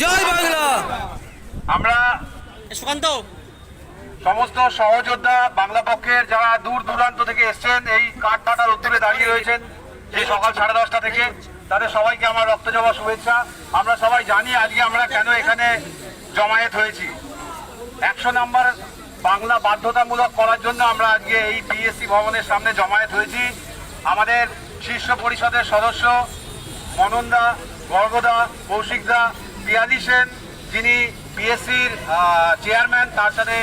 জয় বাংলা। আমরা সুকান্ত। সমস্ত সহযোদ্ধা বাংলা পক্ষের যারা দূর দূরান্ত থেকে এসছেন এই কাঠ পাটার উদ্যোগে দাঁড়িয়ে রয়েছেন সেই সকাল সাড়ে দশটা থেকে তাদের সবাইকে আমার রক্ত জবা শুভেচ্ছা। আমরা সবাই জানি আজকে আমরা কেন এখানে জমায়েত হয়েছি। একশো নাম্বার বাংলা বাধ্যতামূলক করার জন্য আমরা আজকে এই বিএসসি ভবনের সামনে জমায়েত হয়েছি। আমাদের শীর্ষ পরিষদের সদস্য মনন্দা গর্গদা কৌশিকদা পিয়ালি সেন, যিনি বিএসসির চেয়ারম্যান তার সাথে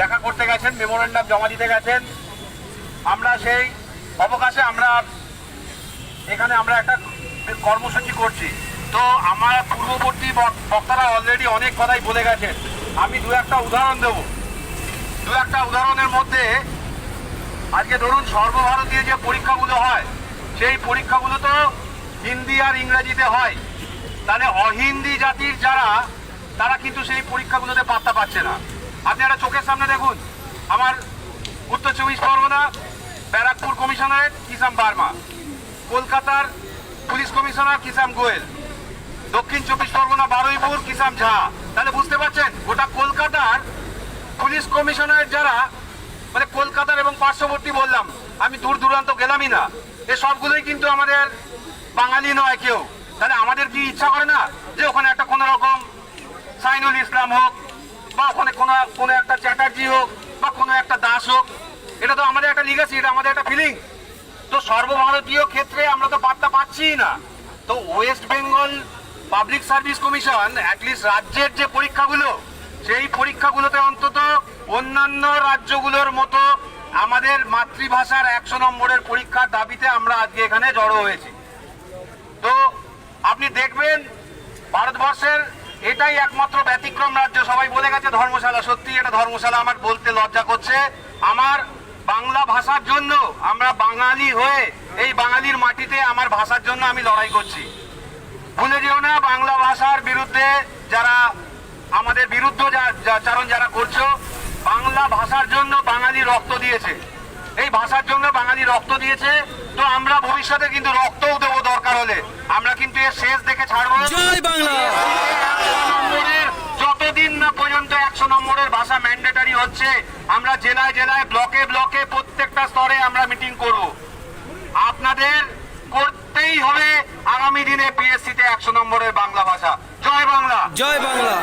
দেখা করতে গেছেন মেমোরেন্ডাম জমা দিতে গেছেন। আমরা সেই অবকাশে আমরা এখানে আমরা একটা কর্মসূচি করছি। তো আমার পূর্ববর্তী বক্তারা অলরেডি অনেক কথাই বলে গেছেন। আমি দু একটা উদাহরণ দেব। দু একটা উদাহরণের মধ্যে আজকে ধরুন সর্বভারতীয় যে পরীক্ষাগুলো হয়, সেই পরীক্ষাগুলো তো হিন্দি আর ইংরেজিতে হয়। তাহলে অহিন্দি জাতির যারা, তারা কিন্তু সেই পরীক্ষাগুলোতে পাত্তা পাচ্ছে না। আপনি একটা চোখের সামনে দেখুন। আমার উত্তর চব্বিশ পরগনা, ব্যারাকপুর কমিশনারেট কিসাম বার্মা, কলকাতার পুলিশ কমিশনার কিসাম গোয়েল, দক্ষিণ চব্বিশ পরগনা, বারুইপুর কিসাম ঝা। তাহলে বুঝতে পারছেন, গোটা কলকাতার পুলিশ কমিশনারের যারা মানে কলকাতার এবং পার্শ্ববর্তী বললাম, আমি দূর দূরান্ত গেলামই না। এ সবগুলোই কিন্তু আমাদের বাঙালি নয় কেউ। তাহলে আমাদের কি ইচ্ছা করে না যে ওখানে একটা কোনো রকম সাইনুল ইসলাম হোক বা ওখানে কোনো কোনো একটা চ্যাটার্জি হোক বা কোনো একটা দাস হোক? এটা তো আমাদের একটা লিগাসি এটা আমাদের একটা ফিলিং তো সর্বভারতীয় ক্ষেত্রে আমরা তো বার্তা পাচ্ছি না। তো West Bengal public service commission at least রাজ্যের যে পরীক্ষাগুলো, সেই পরীক্ষাগুলোতে অন্তত অন্যান্য রাজ্যগুলোর মতো আমাদের মাতৃভাষার একশো নম্বরের পরীক্ষার দাবিতে আমরা আজকে এখানে জড়ো হয়েছি। তো আপনি দেখবেন ভারতবর্ষের এটাই একমাত্র ব্যতিক্রম রাজ্য। সবাই বলে গেছে ধর্মশালা, সত্যি এটা ধর্মশালা, আমার বলতে লজ্জা করছে। আমার বাংলা ভাষার জন্য আমরা বাঙালি হয়ে এই বাঙালির মাটিতে আমার ভাষার জন্য আমি লড়াই করছি। ভুলে যেও না, বাংলা ভাষার বিরুদ্ধে যারা, আমাদের বিরুদ্ধ চারণ যারা করছ, বাংলা ভাষার জন্য বাঙালি রক্ত দিয়েছে। এই ভাষার জন্য বাঙালি রক্ত দিয়েছে, তো আমরা ভবিষ্যতে কিন্তু রক্তও দেবো দরকার হলে আমরা কিন্তু এর শেষ দেখে ছাড়বো। জয় বাংলা। যতদিন না পর্যন্ত একশো নম্বরের ভাষা ম্যান্ডেটারি হচ্ছে আমরা জেলায় জেলায় ব্লকে ব্লকে প্রত্যেকটা স্তরে আমরা মিটিং করব। আপনাদের করতেই হবে আগামী দিনে পিএসসিতে একশো নম্বরের বাংলা ভাষা। জয় বাংলা। জয় বাংলা।